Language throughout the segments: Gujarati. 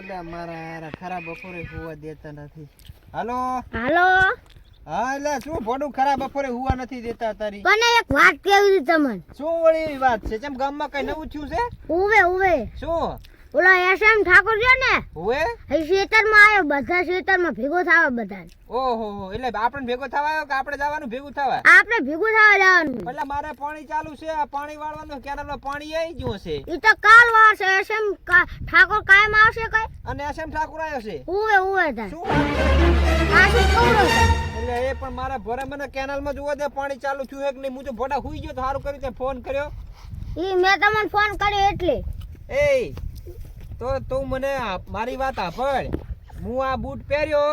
એટલે મારા ખરાબ બપોરે હુવા દેતા નથી. હાલો? હાલો? હા એટલે શું ભોડું ખરાબ બપોરે હુવા નથી દેતા તારી? મને એક વાત કેવી છે તમને? શું વળી વાત છે? જેમ ગામમાં કઈ નવું થયું છે? ઉવે ઉવે શું? ઓલો એસએમ ઠાકોર છે ને હુએ એ ખેતરમાં આવ્યો બધા ખેતરમાં ભેગો થવા બધા ઓહો એટલે આપણે ભેગો થવા આવ્યો કે આપણે જવાનું ભેગું થવા? આપણે ભેગું થવા જવાનું. એટલે મારે પાણી ચાલુ છે આ પાણી વાળવાનું કેનાલમાં પાણી આવી ગયું છે. એ તો કાલ વાળશે એસએમ ઠાકોર કાયમ આવશે કઈ? અને એસએમ ઠાકોર આવ્યો છે? ઉવે ઉવે તા શું એટલે એ પણ મારા ભરે મને કેનાલમાં જોવા દે પાણી ચાલુ થયું કે નહીં? હું તો ભોડા હુઈ ગયો તો સારું કર્યું તે ફોન કર્યો. ઈ મેં તમને ફોન કર્યો એટલે. એ તો તું મને મારી વાત આપડ હું આ બૂટ પહેર્યો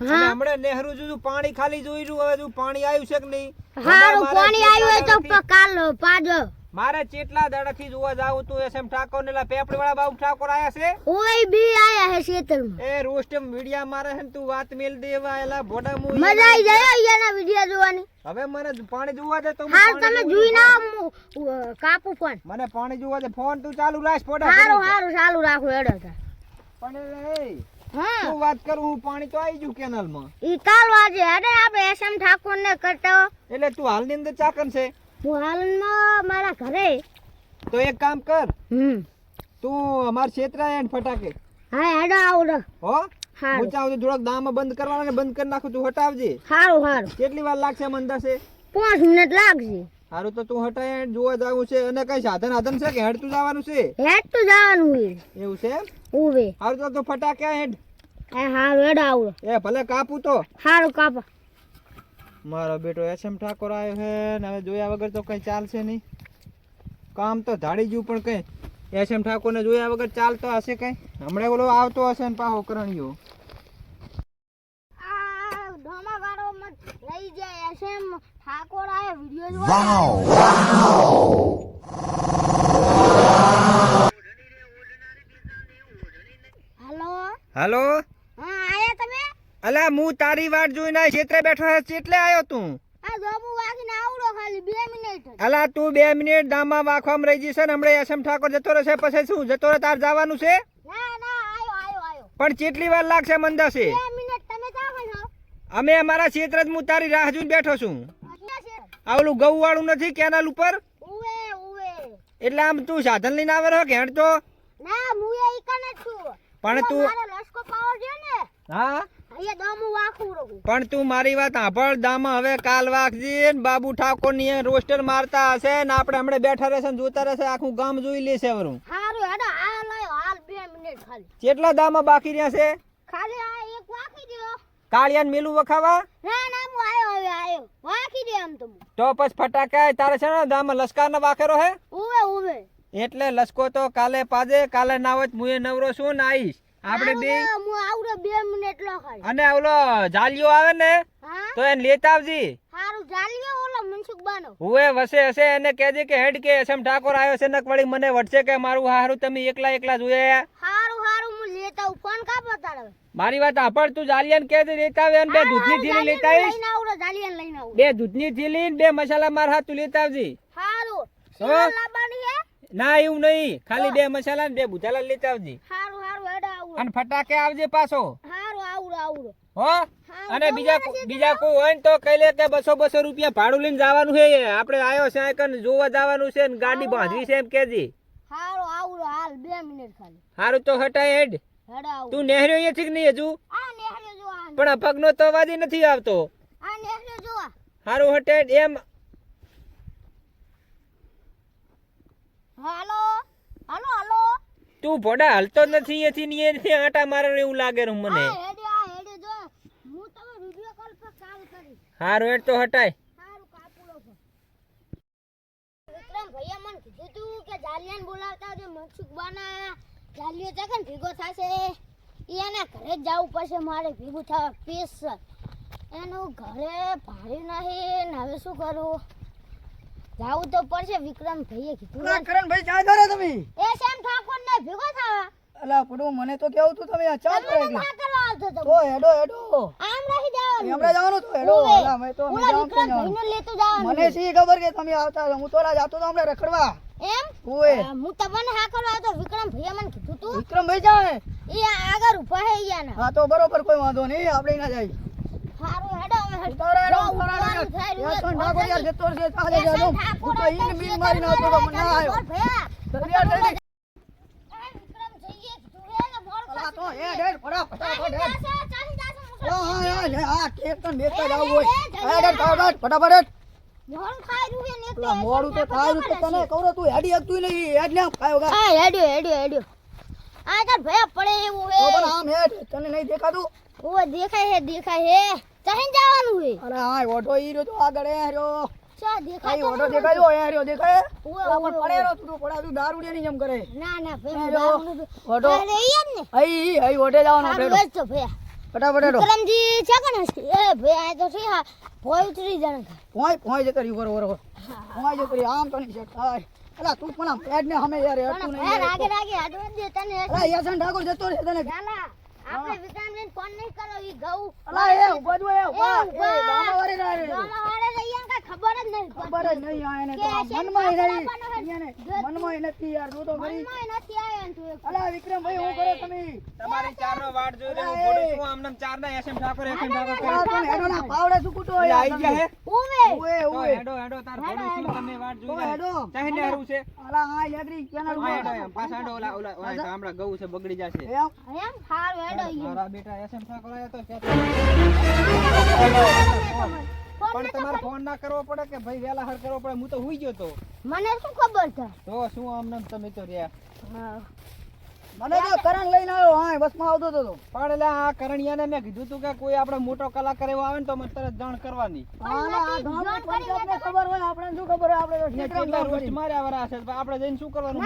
હમણાં નહેરુ જુજુ પાણી ખાલી જોઈ રહ્યું હવે જો પાણી આવ્યું છે કે નહીં? હારું પાણી આવ્યું હોય તો કાલ પાજો મારે ચેટલા દાડાથી જોવા જાવ તું એસએમ ઠાકોર ને પેપડી વાળા બાબુ ઠાકોર આયા છે? ઓય બી આયા હે ખેતરમાં એ રોસ્ટમ મીડિયા મારે હે તું વાત મેલ દેવા એલા ભોડા મુ મજા આવી જાય અહીંયાના વિડિયા જોવાની. હવે મને પાણી જોવા દે તો હા તમે જોઈ ના કાપુ ફોન. મને પાણી જોવા દે. ફોન તું ચાલુ રાખ ફોટા હારું કરી. હારું ચાલુ રાખો એડો પણ એ હા. શું વાત કરું? હું પાણી તો આવી ગયું કેનાલમાં. ઈ કાલ વાજે હેડે આપણે એસએમ ઠાકોર ને કરતો એટલે તું હાલની અંદર ચાકન છે હું હાલમાં મારા ઘરે તો એક કામ કર. હમ. તું અમાર ક્ષેત્ર એન્ડ ફટાકે. હા હેડો આવડો હો હું? હારું. ચાહું તો થોડોક દામ બંધ કરવાના ને બંધ કરી નાખું તું હટાવજે. હારું હારું. કેટલી વાર લાગશે મને પાંચ મિનિટ લાગશે. સારું તો તું હટાય જોવા જવું છે. અને કઈ સાધન સાધન છે કે હેડતું જવાનું છે? હેડ તો જવાનું છે. એવું છે? ઉવે. સારું તો ફટાક્યા ફટાકે હેડ. એ હારું હેડ આવડો એ ભલે કાપું તો. હારું કાપા. મારો બેટો એસ એમ ઠાકોર આવ્યો છે ને હવે જોયા વગર તો કંઈ ચાલશે નહીં. કામ તો ધાડી ગયું પણ કંઈ એસ એમ ઠાકોરને જોયા વગર ચાલતો હશે કંઈ? હમણાં બોલો આવતો હશે ને પાહો કરણીઓ લઈ જાય ઠાકોર વિડિયો હાલો હાલો હા આયા તમે અલા હું તારી વાટ જોઈને છેતરે બેઠો છે એટલે આવ્યો તું? અલા તું બે મિનિટ દામમાં વાખવામાં રહી જશે ને હમણાં એસએમ ઠાકોર જતો રહેશે પછી શું જતો રહે તાર જવાનું છે? ના ના આયો આયો આયો. પણ કેટલી વાર લાગશે મંદાશે અમે અમારા ક્ષેત્ર જ હું તારી રાહ જોઈને બેઠો છું. આવલું ગૌ વાળું નથી કેનાલ ઉપર? એટલે આમ તું સાધન લઈને આવે રહ્યો કે તો? ના હું એ ઈકન જ છું. પણ તું મારો લસકો પાવર છે ને. હા? પણ તું મારી વાત સાંભળ દામાં હવે કાલ વાગજી બાબુ ઠાકોરની રોસ્ટર મારતા હશે ને આપણે હમણાં બેઠા રહેશે ને જોતા રહેશે આખું ગામ જોઈ લેશે વરું. હારું હેડો હાલ આયો હાલ બે મિનિટ ખાલી. કેટલા દામાં બાકી રહ્યા છે? ખાલી આ એક વાખી દ્યો. કાળિયાને મેલું વખાવા? ના ના હું આયો હવે આયો. વાખી દે આમ તો. તો પછી ફટાકા તારે છે ને દામાં લશ્કરનો વાખેરો હે? ઉવે ઉવે. એટલે લશ્કો તો કાલે પાજે કાલે ના હોય હું એ નવરો છું ને આવીશ આપણે બે હું આવડો 2 મિનિટ લો ખાલી અને ઓલો જાલિયો આવે ને તો એને લેતા આવજી. હારું જાલિયો ઓલો મનસુખ બાનો. હુએ વસે હશે એને કહેજે કે હેડ કે એસએમ ઠાકોર આવ્યો છે ને વળી મને વટશે કે મારું? હારું તમે એકલા એકલા જોયા હારું હારું હું લેતા હું ફોન કા તારે? મારી વાત આપણ તું જાલિયાને કહેજે લેતા આવે અને બે દૂધની થેલી લેતા આવીશ. લઈને આવડો જાલિયાને લઈને આવું બે દૂધની થેલી ને બે મસાલા માર હાથ તું લેતા આવજી. હારું. લાવવાની હે? ના એવું નહીં. ખાલી બે મસાલા ને બે ભૂજાલા લેતા આવજી. હારું અને ફટાકે આવજે પાછો. હારું આવડો આવડો. હો? અને બીજા બીજા કોઈ હોય ને તો કહી લે કે બસો બસો રૂપિયા ભાડું લઈને જવાનું છે આપણે આવ્યો છે કન જોવા જવાનું છે ને ગાડી બાંધવી છે એમ કેજી. હારો આવડો હાલ 2 મિનિટ ખાલી. હારું તો હટાય હેડ. તું નેહર્યો અહીંયા છે કે નહીં હજુ? આ નેહર્યો જો આ. પણ આ પગનો તો અવાજ નથી આવતો. આ નેહર્યો જો હારું હટે એમ. હાલો? હાલો હાલો? તું ભોડા હાલતો જ નથી એથી ને એથી આટા મારે એવું લાગે છે મને. આ હેડે આ હેડે જો. હું તમે વિડિયો કોલ પર કાલ કરી હારું હેડ તો હટાય. સારું કાપુડો છે વિક્રમ ભૈયા મને કીધું તું કે જાલિયાને બોલાવતા આવજો મનસુખ બાના જાલિયો છે કે ભેગો થશે. એના ઘરે જ જવું પડશે મારે ભેગું થવા પીસ એનું ઘરે ભાડે નહીં ને હવે શું કરું? જાવું તો પડશે વિક્રમ ભૈયે કીધું. વિક્રમ ભાઈ ચા તમે? એ ભેગો થાવા? અલા પડું મને તો કેવું તું તમે ચા તમે તો કરવા આવતો તો તો હેડો હેડો. આમ નહીં જવાનું. હમણાં જવાનું તો હેડો. અલા મેં તો અમે વિક્રમ જવાનું ભાઈને લેતું જવાનું. મને શી ખબર કે તમે આવતા હું તો રાજ આવતો તો હમણાં રખડવા. એમ? ઓય હું તમને હા કરવા આવ્યો તો વિક્રમ ભૈયા મને કીધું તું. વિક્રમભાઈ જાવે એ આગળ ઊભા હે ઈયાના. હા તો બરોબર કોઈ વાંધો નહીં આપણે ના જાય. હારું હેડો હવે હેડો. ઉતારો હેડો, ઉતારો યાર, પણ ઠાકોર યાર. જતો રહેશે, ચાલે. ઠાકોર હું તો ઈંટ બીન મારી નાખતો તો પણ ના આવ્યો. ભૈયા. જલ્દી યાર, જલ્દી. આ વિક્રમ જઈએ કીધું હે કે મોડું અલા, તો થશે. હેડ, હેડ, ફટાફટ, હેડ. હા, હા, હા, હા, હા, હોય. હેડ, હેડ, ફટાફટ, ફટાફટ, મોડું ને મોડું તો તો તને. કહું તું હેડી નહીં હેડ લે ખાયો ગા હા હેડ્યો હેડ્યો હેડ્યો. આ તાર ભયા પડે એવું હે પણ આમ હેડ તને નહીં દેખાતું? ઓ દેખાય હે દેખાય હે ચાહીને જવાનું હે અરે હા ઓઢો ઈ રહ્યો તો આગળ રહ્યો. કઈ દેખાય. દેખાય? રહ્યો દેખાય તું જેમ કરે. ના ના ભાઈ ને. જવાનું તો ફટાફટ વિક્રમજી છે કે એ આ તો છે હા ભોય ઉતરી જાણ આમ તો નહીં થાય અલા તું પણ આમ પેડ ને સામે યાર હેડતું નહીં ભયા રાગે યાર. હાડવા દે તને અલા યાસન ઠાકોર જતો રહે તને. ચાલા આપણે વિક્રમજીને ફોન નહીં કરો ઈ ગૌ અલા એ ઊભો જો એ ઊભા એ ઊભા. એ દામાવાળી ના રે. ગામવાળા રહીયા કાંઈ ખબર જ નહીં ખબર જ નહીં આ એને તો કે મનમાં નહીં. ને મનમાં નથી યાર તું તો ખરી મનમાંય નથી આયા તું એક. અલા વિક્રમભાઈ હું કરો તમે તમારી ચારનો વાટ જોઈ રહ્યો. પડું છું આમને ચારના એસએમ ઠાકોર એસએમ ઠાકોર પણ હેડો ના પાવડે શું કૂટો એટલે આઈ ગયા હે તમે. ઉવે. ઉએ, હેડો હેડો તાર હેડો, છું. તમે વાટ જોઈ હેડો. ચાહીને હરું છે અલા હા યાદરી હેડો એમ પાછા હેડો ઓલા ઓલા ઓલા ગામડા ગઉ છે બગડી જશે એમ? એમ? હારું, હેડો ઈ. મારા બેટા એસએમ ઠાકોર આયા તો ક્યાંથી? તમારે ફોન ના કરવો પડે કે ભાઈ વેલા હર કરવો પડે? હું તો હુઈ ગયો તો. મને શું ખબર છે? તો શું આમને તમે તો રહ્યા. મને તો કરણ લઈને આવ્યો. હા બસમાં આવતો હતો પણ એટલે આ કરણિયાને મેં કીધું તું કે કોઈ આપણે મોટો કલાકાર એવો આવે ને તો મને તરત જાણ કરવાની. ખબર હોય આપણે શું ખબર હોય? આપણે તો પડી. માર્યા વરા છે? આપણે જઈને શું કરવાનું?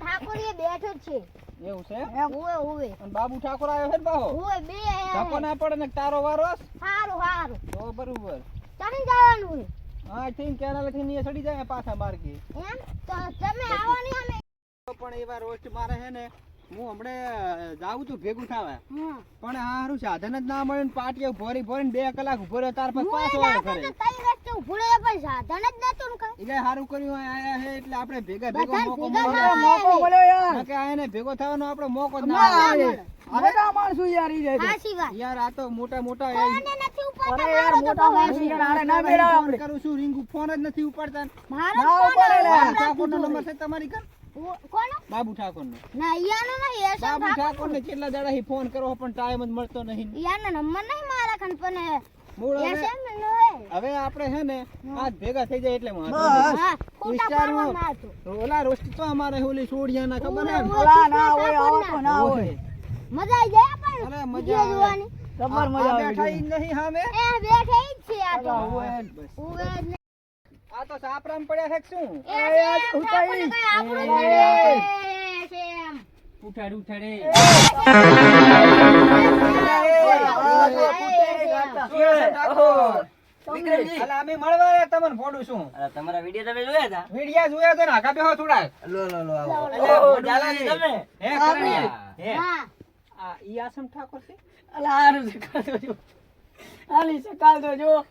ઠાકોર એ બેઠો છે. એવું છે? ઓવે ઉવે અને બાબુ ઠાકોર આવ્યો છે ને બાહો? ઓવે બે ધક્કો ના પડે ને તારો વારો સારું હારું હારું. તો બરોબર. ચાલી જવાનું છે હા થી કેનાલથી નીચે ચડી જાય પાછા માર્ગે. એમ? તો તમે આવવાની અમે. પણ એવા રોસ્ટ મારે છે ને હું હમણે જાઉં છું ભેગું થવા. પણ આ હારું સાધન જ ના મળે ને પાટીએ ભરી ભોરીને બે કલાક ઊભો રહ્યો તાર પાસે રસ્તે રહ્યો પણ સાધન જ નતું ને એટલે હારું કર્યું આયા છે એટલે આપણે ભેગા ભેગો મોકો મળ્યો. મોકો મળ્યો યાર. કે આ ભેગો થવાનો આપણો મોકો ના ના આવે. આવે. હવે તો માણસું યાર ઈ જાય છે. વાત. યાર આ તો મોટા મોટા કોઈને અરે યાર મોટા બહુ યાર આને ના મેળા ફોન આપણે કરું છું રિંગ ફોન જ નથી ઉપાડતા. મારો ફોન નંબર છે તમારી ઓ- કોનો? બાબુ ઠાકોર નો ના ઈયાનો નહીં, એસએમ બાબુ ઠાકોર. ઠાકોર ને કેટલા દાડા ફોન કરો પણ ટાઈમ જ મળતો નહીં ઈયાનો નંબર નહીં મારા કન, પણ હવે એસએમ નો હે. હવે આપણે છે ને આ ભેગા થઈ જાય એટલે વાંધો બસ. નહીં. હા, ખોટા વિસ્તારમાં- પાડવા ના હતું. ઓલા રોસ્ટ તો અમારે ઓલી સોડિયા ના ખબર ને? ના હોય આવા ના હોય મજા આઈ જાય પણ મજા જોવાની. જબર મજા આ બેઠા નહીં સામે એ બેઠે જ છે આ તો. ઓવે. તો સાપરામ પડ્યા છે શું. ઉઠાડ ઉઠાડે. અમે મળવા તમને ફોડું છું. તમારા વીડિયો તમે જોયા હતા? વિડિયા જોયા હતા ને આખા બેહો થોડા લો લો લો આવો. અલા, ઓહો, ફોડું જાલાજી નહીં. તમે હે હે આ ઈ આસમ ઠાકોર છે? અલા, હારું છે, તો જો. આલી છે, તો જો.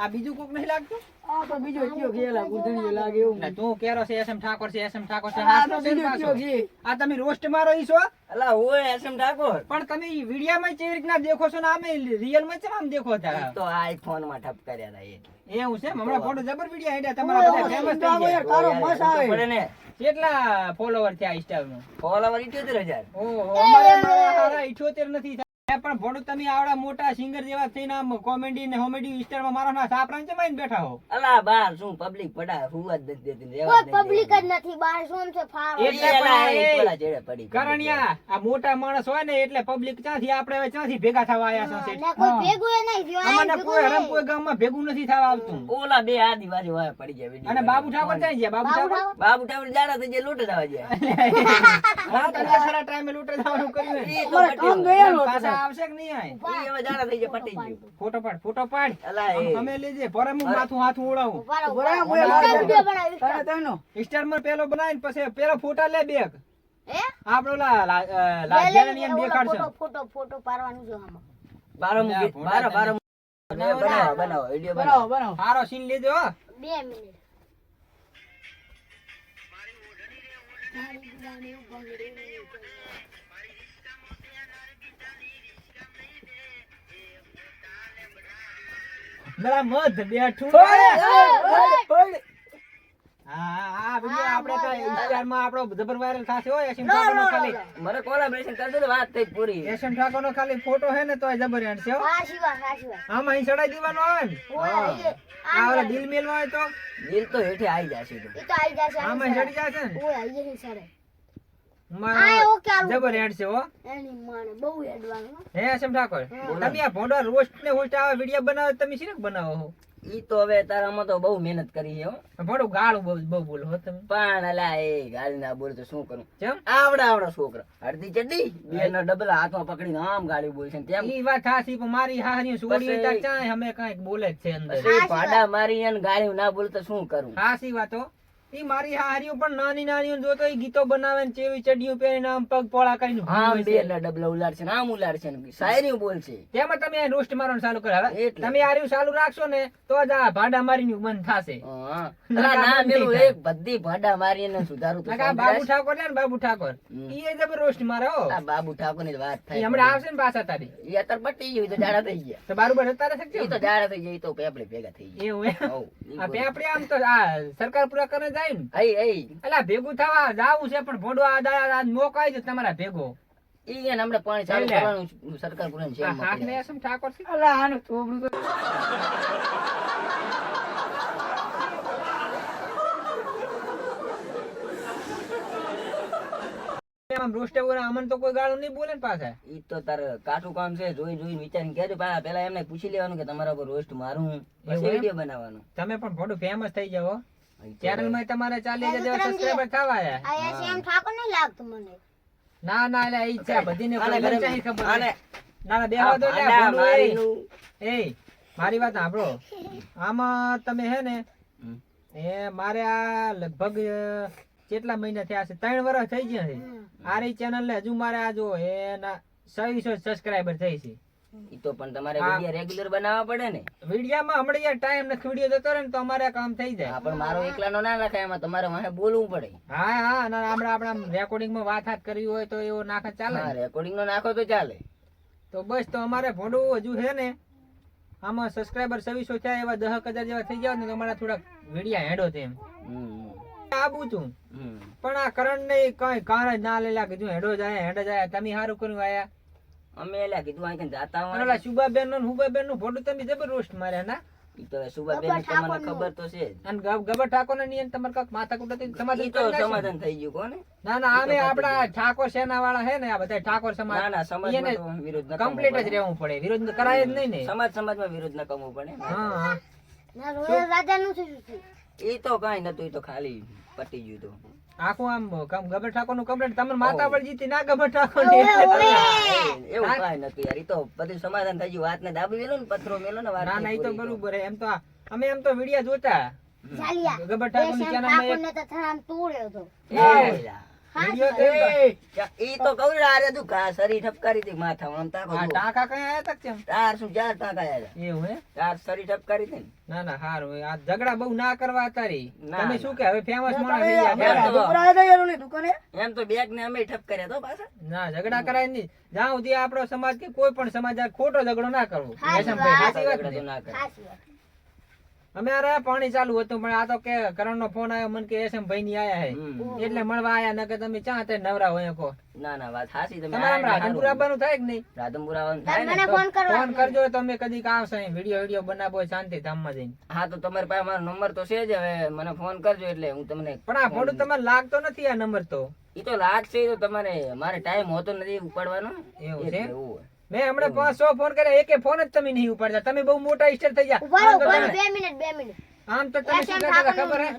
આ બીજું કોક નહીં લાગતું? આ તો બીજો કયો ખેલા, ગુંદણીયો લાગે એવું. ને તું કેરો છે એસએમ ઠાકોર છે એસએમ ઠાકોર છે આ તો બીજો કયો ઘી. આ તમે રોસ્ટ મારો ઈ છો? અલા ઓય એસએમ ઠાકોર. પણ તમે વિડિયા માં કેવી રીતના દેખો છો ને આમે રિયલમાં કેમ આમ દેખો તો આ ફોનમાં ઠપ કર્યા હતા એટલે એવું છે હમણાં ફોટો જબર વિડિયા હેડ્યા તમારા બધા ફેમસ થઈ ગયા. તારો મસ આવે. પડે ને. કેટલા ફોલોવર થયા ઇન્સ્ટામાં ફોલોવર 78000 ઓહો અમારે મારા 78 નથી પણ ભોળું તમે આવડા મોટા સિંગર જેવા થઈને આમ કોમેડી ને હોમેડી વિસ્તારમાં મારો ના સાપરાન છે માઈને બેઠા હો. અલા બાર શું પબ્લિક પડા હુવા જ નથી દેતી કોઈ પબ્લિક જ નથી બાર શું છે ફારો એટલે એ એ પેલા ચેડે પડી કરણિયા આ મોટા માણસ હોય ને એટલે પબ્લિક ક્યાંથી આપણે હવે ક્યાંથી ભેગા થવા આયા છે ને કોઈ ભેગું એ નહીં થયું. અમને કોઈ હરમ. કોઈ ગામમાં ભેગું નથી થવા આવતું. ઓલા બે આદિવાસી હોય પડી જાય અને બાબુ ઠાકોર. ક્યાં ગયા? બાબુ બાબુ ઠાકોર? બાબુ ઠાકોર જાડા થઈ ગયા લૂંટ જવા ગયા. હા તને ખરા ટાઈમે લૂંટે જવાનું કર્યું. ઈ તો અમારે આવશે કે નહીં આય? ઈ હવે જાડા થઈ જાય પટી ગયું ફોટો પાડ ફોટો પાડ અલા એ અમે લેજે ભરે હું માથું હાથું ઉડાવું રહો. હું એ વીડિયો. બનાવી, તારે તેનો. ઇન્સ્ટામાં પેલો બનાવીને પછી પેલો ફોટા લે બેગ હે? આપણો લા- અ, લે, લે, લાજિયાને એમ દેખાડશે ફોટો, ફોટો, ફોટો પાડવાનું જો આમાં. બારો મુ બારો બારો બનાવો, બનાવો વિડિયો બનાવો બનાવો હારો સીન લેજો હો. બે મિનિટ બરા મધ રે છોડ. આઈએ. મધ બેઠું દિલ મેલમાં હોય તો? દિલ તો હેઠે આવી જશે. તો ઈ તો આઈ જશે આમાં ચડી જશે ને? જબર હેડ છે હો. એની માને બહુ હેડવાનું હે. એસએમ ઠાકોર. તમે આ ભોંડો રોસ્ટ ને હોસ્ટ આવા વિડિયો બનાવો તમે શી બનાવો છો ઈ તો હવે તારામાં તો બહુ મહેનત કરી છે હો. ભોંડો ગાળું બહુ બહુ બોલો હો તમે. પણ અલા એ ગાડી ના બોલ તો શું કરું? કેમ? આવડા આવડા છોકરા. અડધી ચડ્ડી? બે નો ડબલ હાથમાં પકડીને આમ ગાળી બોલશે છે તેમ. ઈ વાત હાચી પણ મારી હાહરી ચાય અમે કાંઈક બોલે જ છે અંદર. મારી અને ના બોલ તો શું કરું? હાસી વાતો ઈ મારી હારીઓ પણ નાની નાની જોતો ઈ ગીતો બનાવે ને ચેવી ચડિયું પહેરીને આમ પગ પોળા કરીને આમ બે ડબલા ઉલાર છે આમ ઉલાડશે ને શાયરી બોલશે. તેમાં તમે રોસ્ટ મારવાનું ચાલુ કરો. હવે તમે હારીઓ ચાલુ રાખશો ને તો જ આ ભાડા મારીને બંધ થાશે. હા. ના મેલું એક બધી ભાડા મારી અને સુધારું તો બાબુ ઠાકોર ને બાબુ ઠાકોર. ઈ એ જબર રોસ્ટ મારે હો. આ બાબુ ઠાકોરની વાત થાય હમણાં આવશે ને પાછા તારી. ઈ અત્યારે બટી ગયું તો જાડા થઈ ગયા. તો બારું તારે શકશે ઈ તો જાડા થઈ જાય તો પેપડે ભેગા થઈ ગયા. એવું આ. પેપડે આમ તો આ સરકાર પૂરા કરીને જાય ને અઈ એટલે ભેગું થવા જાવું છે પણ ભોડો આ દાડા મોકાય છે તમારા ભેગો. ઈ એને હમણાં પાણી ચાલુ કરવાનું સરકાર પૂરાની છે હાથ ને એસમ ઠાકોર છે? અલા આનું થોબડું આમ રોસ્ટે વગર અમન તો કોઈ ગાળું નહીં બોલે ને પાછા. ઈ તો તારે કાઠું કામ છે જોઈ જોઈ વિચારીને કહેજો પેલા એમને પૂછી લેવાનું કે તમારા પર રોસ્ટ મારું? પછી બનાવવાનો. તમે પણ ફોટો ફેમસ થઈ જાવ ચેનલમાં તમારે ચાલી હજાર સબસ્ક્રાઇબર થવા આયા. આ એસી એમ ઠાકોર નહીં લાગતું મને. ના ના એટલે ઈ છે બધીને ખબર ના ના બેહવા દો ને એ. મારીનું. એ મારી વાત સાંભળો. આમાં તમે હે ને એ મારે આ લગભગ કેટલા મહિના થયા છે? ત્રણ વર્ષ થઈ ગયા છે. આ રહી ચેનલ ને હજુ મારે આ જો એના સવીસો સબસ્ક્રાઇબર થઈ છે. તો પણ તમારે વિડિયા રેગ્યુલર બનાવવા પડે ને. વિડિયામાં હમણાં યાર ટાઈમ નથી વીડિયો જતો રહે ને તો અમારે કામ થઈ જાય. હા પણ મારો એકલાનો ના લખાય એમાં તમારે વાહે બોલવું પડે. હા હા અને આપણે રેકોર્ડિંગમાં વાત હાથ કરવી હોય તો એવો નાખે ચાલે હા ને. રેકોર્ડિંગ નો નાખો તો ચાલે. તો બસ તો અમારે ભોંડું હજુ છે ને આમાં સબસ્ક્રાઇબર સવીસો થયા એવા દહક હજાર જેવા થઈ ગયા ને તમારા થોડાક વિડિયા હેડો તેમ આબુ છું. પણ આ કરણ ને કઈ કારણ જ ના લેલા કીધું હેડો જાય હેડો જાય તમે સારું કર્યું આયા. અમે એલા કીધું આ કઈ જાતા હોય ઓલા શુભાબેનનું. હુબાબેનનું ફોટો તમે જબર રોસ્ટ માર્યા ના? ઈ તો સુભાબેનની તમને ખબર તો છે અને ગબર ઠાકોર ને નિયન તમાર કાક માથા કુટા ઈ સમાધાન તો સમાધાન થઈ ગયું કોને? ના ના આમે આપડા ઠાકોર સેના વાળા હે ને આ બધા ઠાકોર સમાજ ના ના સમાજમાં વિરોધ ન કમ્પ્લીટ જ રહેવું પડે વિરોધ તો કરાય જ નહીં ને. સમાજ સમાજમાં વિરોધ ન કરવો પડે હા હા. ના રોયલ રાજા નું થયું ઈ તો કઈ નતું ઈ તો ખાલી પટી ગયું તો આખું આમ કમ- ગબર ઠાકોરનું કમ્પ્લેટ તમને માતા પર જીતી ના ગબર ઠાકોર એવું કઈ નથી યાર ઈ તો બધું સમાધાન થઈ ગયું. વાત ને દાબી મેલો ને પથરો મેલો ને વાત ના ના ઈ તો બરોબર એમ તો અમે એમ તો વિડિયા જોતા. ગબર ઠાકોરની ચેનલમાં ને તો થરામ તોડ્યો તો. ઈ તો કહું ને, તું સરી ઠપકારી હતી માથા આમ તાકો ટાંકા કઈ આયા તા કેમ? ચાર શું ચાર ટાંકા આયા એવું હે? ચાર સરી ઠપકારી હતી ના. ના હારું આ ઝઘડા બહુ ના કરવા તારી. તમે શું કે હવે ફેમસ માણસ થઈ ગયા? તો- દુકાને? એમ તો બેગ ને અમે ઠપકાર્યા તો પાછા. ના ઝઘડા કરાય નહીં. જ્યાં સુધી આપણો સમાજ કે કોઈ પણ સમાજ ખોટો ઝઘડો ના કરવો. સાચી વાત. ના? કરે. અમે અરે પાણી ચાલુ હતું પણ આ તો કે કરણ નો ફોન આવ્યો મને કે એસએમ ભાઈ ની આયા હે. એટલે મળવા આયા નકર તમે ચા તે નવરા હોય કો ના ના વાત સાચી તમે તમારે રાધનપુર આવવાનું થાય કે નહીં? રાધનપુર આવવાનું થાય મને ફોન કરવા ફોન કરજો તમે કદી કામ છે વિડિયો વીડિયો બનાવો શાંતિ ધામમાં જઈને. હા તો તમારી પાસે મારો નંબર તો છે જ હવે મને ફોન કરજો એટલે હું તમને પણ આ ફોટો તમને લાગતો નથી આ નંબર તો. ઈ તો લાગશે તો તમારે મારે ટાઈમ હોતો નથી ઉપાડવાનો. એવું છે? એવું. મેં હમણાં પાંચ સો ફોન કર્યા એકે ફોન જ તમે નહીં ઉપાડતા. તમે બહુ મોટા ઇસ્ટર થઈ ગયા. ઊભા ઊભા બે મિનિટ બે મિનિટ. આમ તો તમે શું હતા ખબર હે.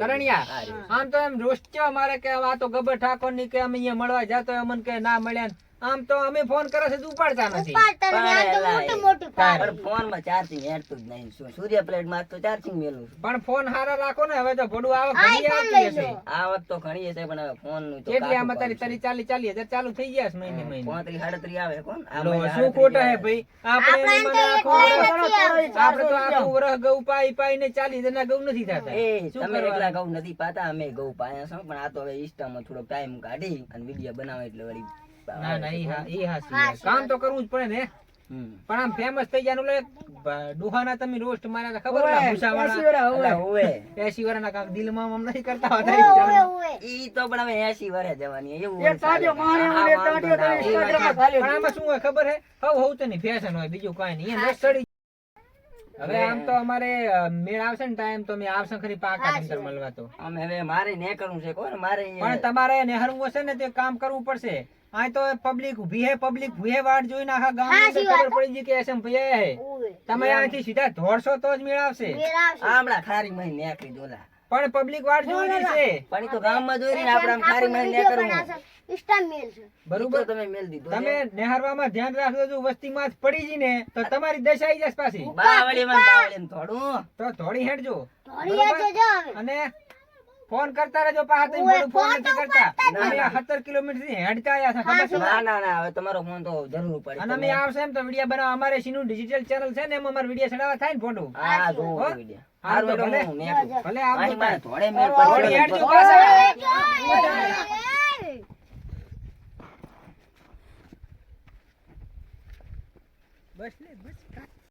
કરણિયા આમ તો એમ રોસ્ટ મારે કે આ તો ગબર ઠાકોરની કે અમે અહીંયા મળવા જતો અમને કે ના મળ્યા ને. આમ તો અમે ફોન કરે છે તો ઉપાડતા નથી. ઉપાડતા નથી, આ તો પણ મોટી મોટી પાડ. પણ ફોનમાં ચાર્જિંગ હેડતું જ નહીં. શું સૂર્ય પ્લેટમાં તો ચાર્જિંગ મેલું પણ ફોન હારા રાખો ને હવે તો ભડું આવે ઘણી આવતી હશે લો. આ વખત તો ઘણી હશે પણ હવે ફોનનું તો કેટલી આમાં તારી તારી ચાલી ચાલી હજાર ચાલુ થઈ ગયા છે મહિને મહિને. પોત્રીસ સાડત્રીસ આવે કોણ? શું ખોટા હે ભાઈ? આપણે આપણા તો આખું વરસ- ગૌ પાઈ પાઈને ચાલી જના ગૌ નથી થતા. એ તમે એકલા ગૌ નથી પાતા અમે ગૌ પાયા છો પણ આ તો હવે ઇન્સ્ટામાં થોડો ટાઈમ કાઢી અને વીડિયો બનાવે એટલે વળી ના ના ઈ હા ઈ હા, કામ તો કરવું જ પડે ને. પણ આમ ફેમસ થઈ ગયા એક બ- તમે રોસ્ટ માર્યા તો ખબર ને ભૂસાવાળા? ઓવે. ઓવે. એસી વાળાના કાંક દિલમાં આમ નથી કરતા હોતા. ઈ તો પણ હવે 80 વર્ષે જવાની એવું તાજો મારે મને તાજો ના. Instagram પણ આમાં શું હોય ખબર હે? હવ હવ તો ફેશન હોય બીજું કઈ નહીં. એને સડી હવે આમ તો અમારે મેળ આવશે ને ટાઈમ તો અમે આવશે ખરી પાકા તંતર મળવા તો. આમ હવે મારે ને કરવું છે કોણ? મારે પણ તમારે નેહરવું હશે ને તે કામ કરવું પડશે. આ તો પબ્લિક ઊભી હે પબ્લિક ભૂહે વાટ જોઈને આખા ગામ ખબર પડી ગઈ કે એસએમ ભૈયા હે. તમે અહીંથી સીધા દોડશો તો જ મેળ આવશે મેળ આવશે. આમળા ખારી માં નેકરી દોલા. પણ પબ્લિક વાટ જોઈ રહી છે. પણ તો ગામમાં જોઈ રહીને આપણા ખારી માં નેકરવું બનાવશે. Insta મેલ છે. બરોબર. તમે મેલ દીધો તમે નેહારવામાં ધ્યાન રાખજો જો વસ્તીમાં જ પડી જી ને તો તમારી દશા આવી જશે પાછી. બાવળીમાં બાવળીમાં થોડું તો થોડી હેડજો. ધોળી હેઠે અને ફોન કરતા રહેજો પાછા તમે મોડું ફોન નથી કરતા. અમે 17 કિલોમીટરથી હેડતા આયા છે ખબર છે ના ના ના હવે તમારો ફોન તો જરૂર પડે. અને અમે આવશે એમ તો વિડિયો બનાવ અમારે સીનું ડિજિટલ ચેનલ છે ને એમાં અમારે વિડિયો ચડાવવા થાય ને ફોટો હા જો? વિડિયો હારું હારું તો ભલે. ભલે આવજો અહીં મારે તાર. થોડે મેળ થોડી હેડજો પાછા. બસ ને બસ.